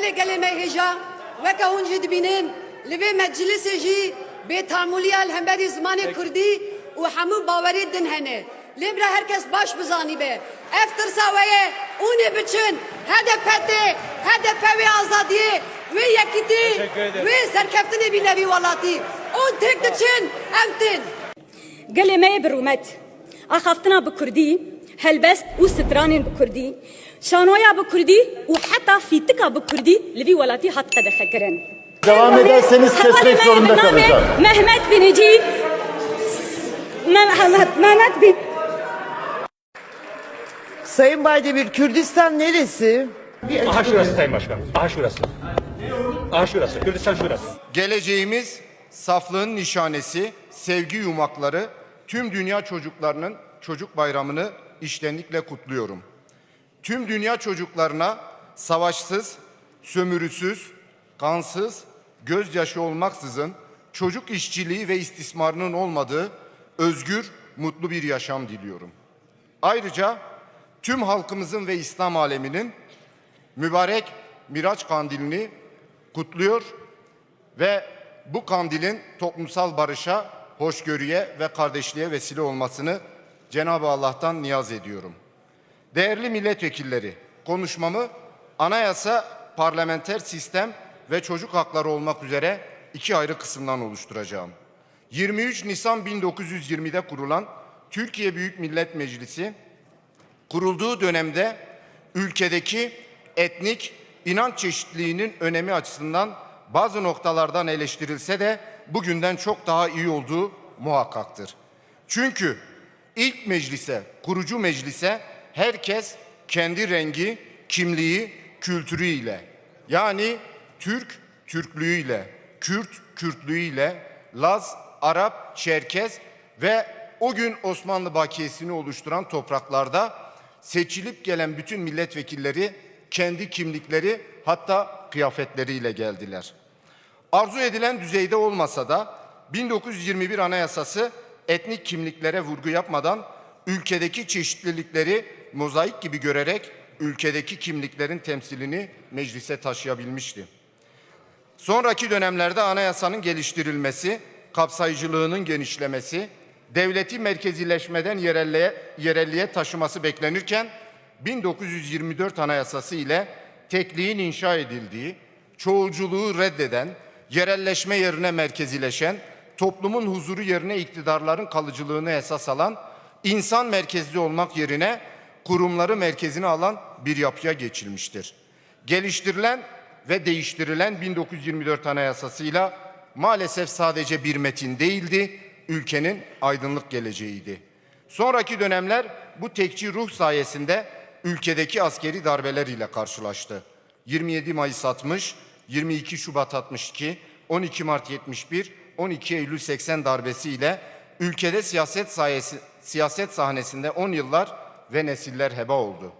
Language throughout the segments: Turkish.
gelê gelê me hêja weke hûn jî dibînin li vê meclisê jî bêtamûliya li hemberî zimanê Kurdî û hemû bawerê din hene. Lê bira herkes baş bizanî be. Ev tirsa we ye hûn ê biçin HDP'tê HDP wê azadiyê wê yekîtî Teşekkür ederim. wê serkeftinê bîne vî welatî. Hûn têk diçin ev tin. قلي ما برومت أخفتنا بكردي هلبست وسترانين بكردي شانويا بكردي وحتى في تكا بكردي لبي ولاتي حتى دخكرن Devam ederseniz kesmek zorunda kalacağım. Mehmet Binici Mehmet Mehmet bin Sayın Baydemir, Kürdistan neresi? Bir Aha şurası Sayın Başkanım. Aha şurası. Aha şurası. Kürdistan şurası. Geleceğimiz saflığın nişanesi, sevgi yumakları, tüm dünya çocuklarının çocuk bayramını iştenlikle kutluyorum. Tüm dünya çocuklarına savaşsız, sömürüsüz, kansız, gözyaşı olmaksızın çocuk işçiliği ve istismarının olmadığı özgür, mutlu bir yaşam diliyorum. Ayrıca tüm halkımızın ve İslam aleminin mübarek Miraç kandilini kutluyor ve bu kandilin toplumsal barışa, hoşgörüye ve kardeşliğe vesile olmasını Cenab-ı Allah'tan niyaz ediyorum. Değerli milletvekilleri, konuşmamı anayasa, parlamenter sistem ve çocuk hakları olmak üzere iki ayrı kısımdan oluşturacağım. 23 Nisan 1920'de kurulan Türkiye Büyük Millet Meclisi kurulduğu dönemde ülkedeki etnik inanç çeşitliliğinin önemi açısından bazı noktalardan eleştirilse de bugünden çok daha iyi olduğu muhakkaktır. Çünkü ilk meclise, kurucu meclise herkes kendi rengi, kimliği, kültürüyle yani Türk Türklüğüyle, Kürt Kürtlüğüyle, Laz, Arap, Çerkez ve o gün Osmanlı bakiyesini oluşturan topraklarda seçilip gelen bütün milletvekilleri kendi kimlikleri hatta kıyafetleriyle geldiler. Arzu edilen düzeyde olmasa da 1921 Anayasası etnik kimliklere vurgu yapmadan ülkedeki çeşitlilikleri mozaik gibi görerek ülkedeki kimliklerin temsilini meclise taşıyabilmişti. Sonraki dönemlerde anayasanın geliştirilmesi, kapsayıcılığının genişlemesi, devleti merkezileşmeden yerelliğe, yerelliğe taşıması beklenirken 1924 Anayasası ile tekliğin inşa edildiği, çoğulculuğu reddeden, yerelleşme yerine merkezileşen, toplumun huzuru yerine iktidarların kalıcılığını esas alan, insan merkezli olmak yerine kurumları merkezine alan bir yapıya geçilmiştir. Geliştirilen ve değiştirilen 1924 Anayasası'yla maalesef sadece bir metin değildi, ülkenin aydınlık geleceğiydi. Sonraki dönemler bu tekçi ruh sayesinde ülkedeki askeri darbeler ile karşılaştı. 27 Mayıs 60, 22 Şubat 62, 12 Mart 71, 12 Eylül 80 darbesiyle ülkede siyaset sayesi, siyaset sahnesinde 10 yıllar ve nesiller heba oldu.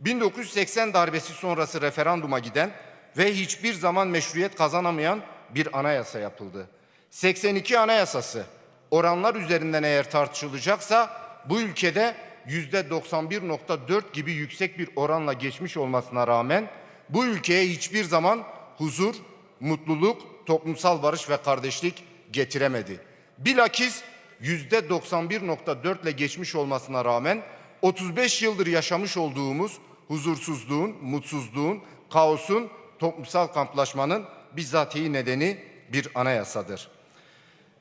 1980 darbesi sonrası referanduma giden ve hiçbir zaman meşruiyet kazanamayan bir anayasa yapıldı. 82 anayasası oranlar üzerinden eğer tartışılacaksa bu ülkede yüzde 91.4 gibi yüksek bir oranla geçmiş olmasına rağmen bu ülkeye hiçbir zaman huzur, mutluluk, toplumsal barış ve kardeşlik getiremedi. Bilakis yüzde 91.4 ile geçmiş olmasına rağmen 35 yıldır yaşamış olduğumuz huzursuzluğun, mutsuzluğun, kaosun, toplumsal kamplaşmanın bizzatihi nedeni bir anayasadır.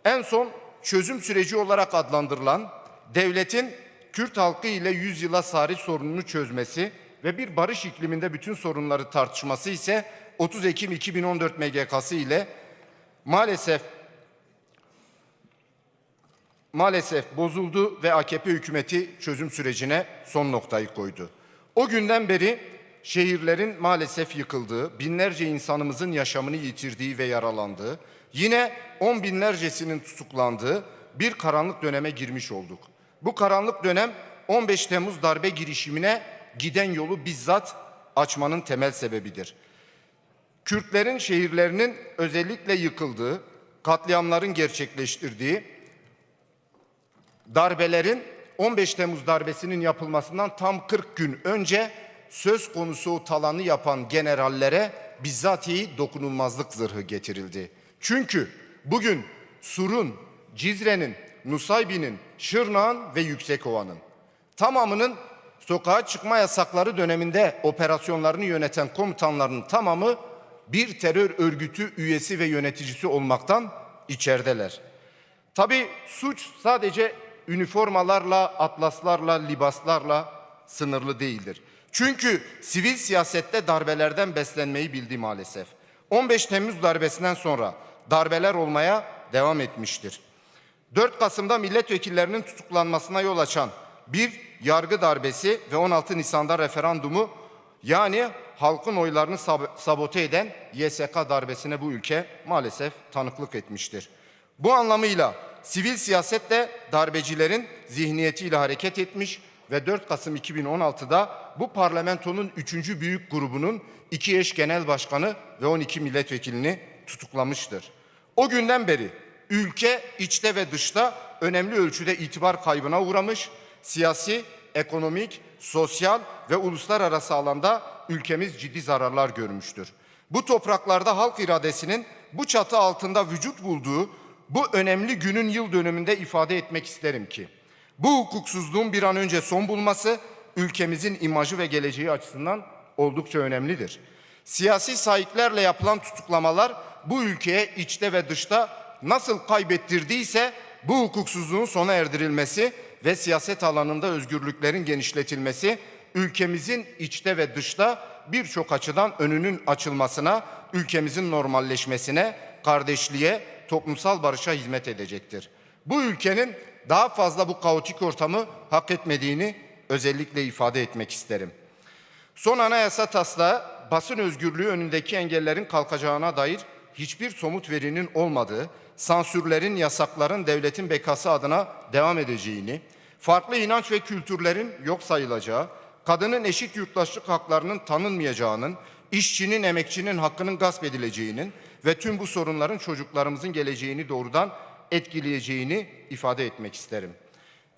En son çözüm süreci olarak adlandırılan devletin Kürt halkı ile 100 yıla sari sorununu çözmesi ve bir barış ikliminde bütün sorunları tartışması ise 30 Ekim 2014 MGK'sı ile maalesef maalesef bozuldu ve AKP hükümeti çözüm sürecine son noktayı koydu. O günden beri şehirlerin maalesef yıkıldığı, binlerce insanımızın yaşamını yitirdiği ve yaralandığı, yine on binlercesinin tutuklandığı bir karanlık döneme girmiş olduk. Bu karanlık dönem 15 Temmuz darbe girişimine giden yolu bizzat açmanın temel sebebidir. Kürtlerin şehirlerinin özellikle yıkıldığı, katliamların gerçekleştirdiği, darbelerin 15 Temmuz darbesinin yapılmasından tam 40 gün önce söz konusu talanı yapan generallere bizzatihi dokunulmazlık zırhı getirildi. Çünkü bugün Sur'un, Cizre'nin, Nusaybin'in, Şırnak'ın ve Yüksekova'nın tamamının sokağa çıkma yasakları döneminde operasyonlarını yöneten komutanların tamamı bir terör örgütü üyesi ve yöneticisi olmaktan içerideler. Tabi suç sadece üniformalarla, atlaslarla, libaslarla sınırlı değildir. Çünkü sivil siyasette darbelerden beslenmeyi bildi maalesef. 15 Temmuz darbesinden sonra darbeler olmaya devam etmiştir. 4 Kasım'da milletvekillerinin tutuklanmasına yol açan bir yargı darbesi ve 16 Nisan'da referandumu yani halkın oylarını sab- sabote eden YSK darbesine bu ülke maalesef tanıklık etmiştir. Bu anlamıyla sivil siyasette darbecilerin zihniyetiyle hareket etmiş ve 4 Kasım 2016'da bu parlamentonun 3. büyük grubunun iki eş genel başkanı ve 12 milletvekilini tutuklamıştır. O günden beri ülke içte ve dışta önemli ölçüde itibar kaybına uğramış, siyasi, ekonomik, sosyal ve uluslararası alanda ülkemiz ciddi zararlar görmüştür. Bu topraklarda halk iradesinin bu çatı altında vücut bulduğu bu önemli günün yıl dönümünde ifade etmek isterim ki bu hukuksuzluğun bir an önce son bulması ülkemizin imajı ve geleceği açısından oldukça önemlidir. Siyasi sahiplerle yapılan tutuklamalar bu ülkeye içte ve dışta nasıl kaybettirdiyse bu hukuksuzluğun sona erdirilmesi ve siyaset alanında özgürlüklerin genişletilmesi ülkemizin içte ve dışta birçok açıdan önünün açılmasına, ülkemizin normalleşmesine, kardeşliğe, toplumsal barışa hizmet edecektir. Bu ülkenin daha fazla bu kaotik ortamı hak etmediğini özellikle ifade etmek isterim. Son anayasa taslağı basın özgürlüğü önündeki engellerin kalkacağına dair hiçbir somut verinin olmadığı, sansürlerin, yasakların devletin bekası adına devam edeceğini, farklı inanç ve kültürlerin yok sayılacağı, kadının eşit yurttaşlık haklarının tanınmayacağının, işçinin, emekçinin hakkının gasp edileceğinin ve tüm bu sorunların çocuklarımızın geleceğini doğrudan etkileyeceğini ifade etmek isterim.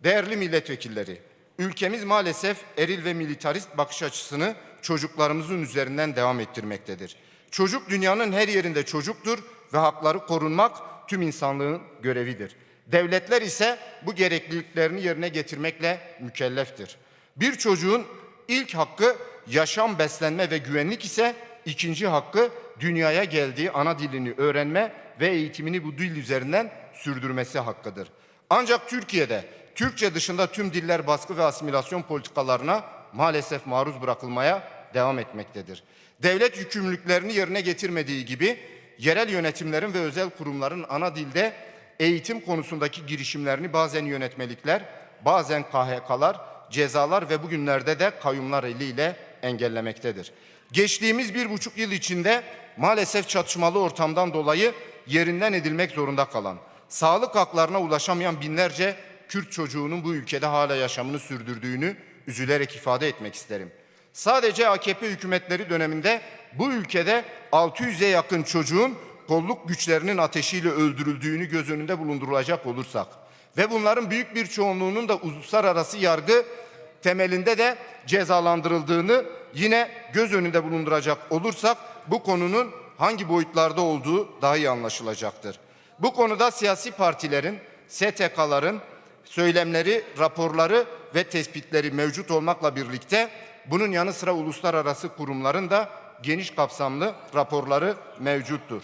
Değerli milletvekilleri, ülkemiz maalesef eril ve militarist bakış açısını çocuklarımızın üzerinden devam ettirmektedir. Çocuk dünyanın her yerinde çocuktur ve hakları korunmak tüm insanlığın görevidir. Devletler ise bu gerekliliklerini yerine getirmekle mükelleftir. Bir çocuğun ilk hakkı yaşam, beslenme ve güvenlik ise ikinci hakkı dünyaya geldiği ana dilini öğrenme ve eğitimini bu dil üzerinden sürdürmesi hakkıdır. Ancak Türkiye'de Türkçe dışında tüm diller baskı ve asimilasyon politikalarına maalesef maruz bırakılmaya devam etmektedir. Devlet yükümlülüklerini yerine getirmediği gibi yerel yönetimlerin ve özel kurumların ana dilde eğitim konusundaki girişimlerini bazen yönetmelikler, bazen KHK'lar, cezalar ve bugünlerde de kayyumlar eliyle engellemektedir. Geçtiğimiz bir buçuk yıl içinde maalesef çatışmalı ortamdan dolayı yerinden edilmek zorunda kalan, sağlık haklarına ulaşamayan binlerce Kürt çocuğunun bu ülkede hala yaşamını sürdürdüğünü üzülerek ifade etmek isterim. Sadece AKP hükümetleri döneminde bu ülkede 600'e yakın çocuğun kolluk güçlerinin ateşiyle öldürüldüğünü göz önünde bulundurulacak olursak ve bunların büyük bir çoğunluğunun da uluslararası yargı temelinde de cezalandırıldığını yine göz önünde bulunduracak olursak bu konunun hangi boyutlarda olduğu daha iyi anlaşılacaktır. Bu konuda siyasi partilerin, STK'ların söylemleri, raporları ve tespitleri mevcut olmakla birlikte bunun yanı sıra uluslararası kurumların da geniş kapsamlı raporları mevcuttur.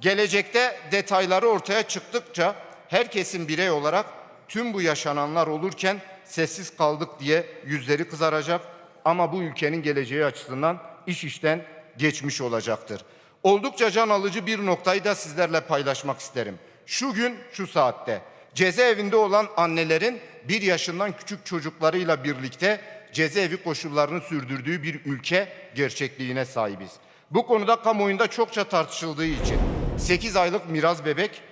Gelecekte detayları ortaya çıktıkça herkesin birey olarak tüm bu yaşananlar olurken sessiz kaldık diye yüzleri kızaracak ama bu ülkenin geleceği açısından iş işten geçmiş olacaktır. Oldukça can alıcı bir noktayı da sizlerle paylaşmak isterim. Şu gün şu saatte cezaevinde olan annelerin bir yaşından küçük çocuklarıyla birlikte cezaevi koşullarını sürdürdüğü bir ülke gerçekliğine sahibiz. Bu konuda kamuoyunda çokça tartışıldığı için 8 aylık Miraz Bebek,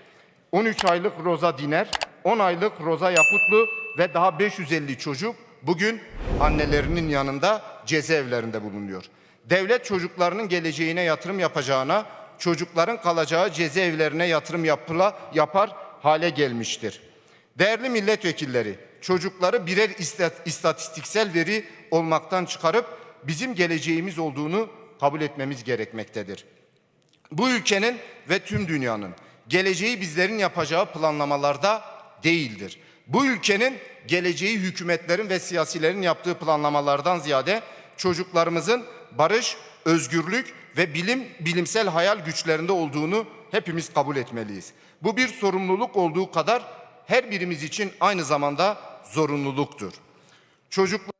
13 aylık Roza Diner, 10 aylık Roza Yakutlu ve daha 550 çocuk bugün annelerinin yanında cezaevlerinde bulunuyor. Devlet çocuklarının geleceğine yatırım yapacağına, çocukların kalacağı cezaevlerine yatırım yapıla, yapar hale gelmiştir. Değerli milletvekilleri, çocukları birer istat- istatistiksel veri olmaktan çıkarıp bizim geleceğimiz olduğunu kabul etmemiz gerekmektedir. Bu ülkenin ve tüm dünyanın geleceği bizlerin yapacağı planlamalarda değildir. Bu ülkenin geleceği hükümetlerin ve siyasilerin yaptığı planlamalardan ziyade çocuklarımızın barış, özgürlük ve bilim bilimsel hayal güçlerinde olduğunu hepimiz kabul etmeliyiz. Bu bir sorumluluk olduğu kadar her birimiz için aynı zamanda zorunluluktur. Çocuklar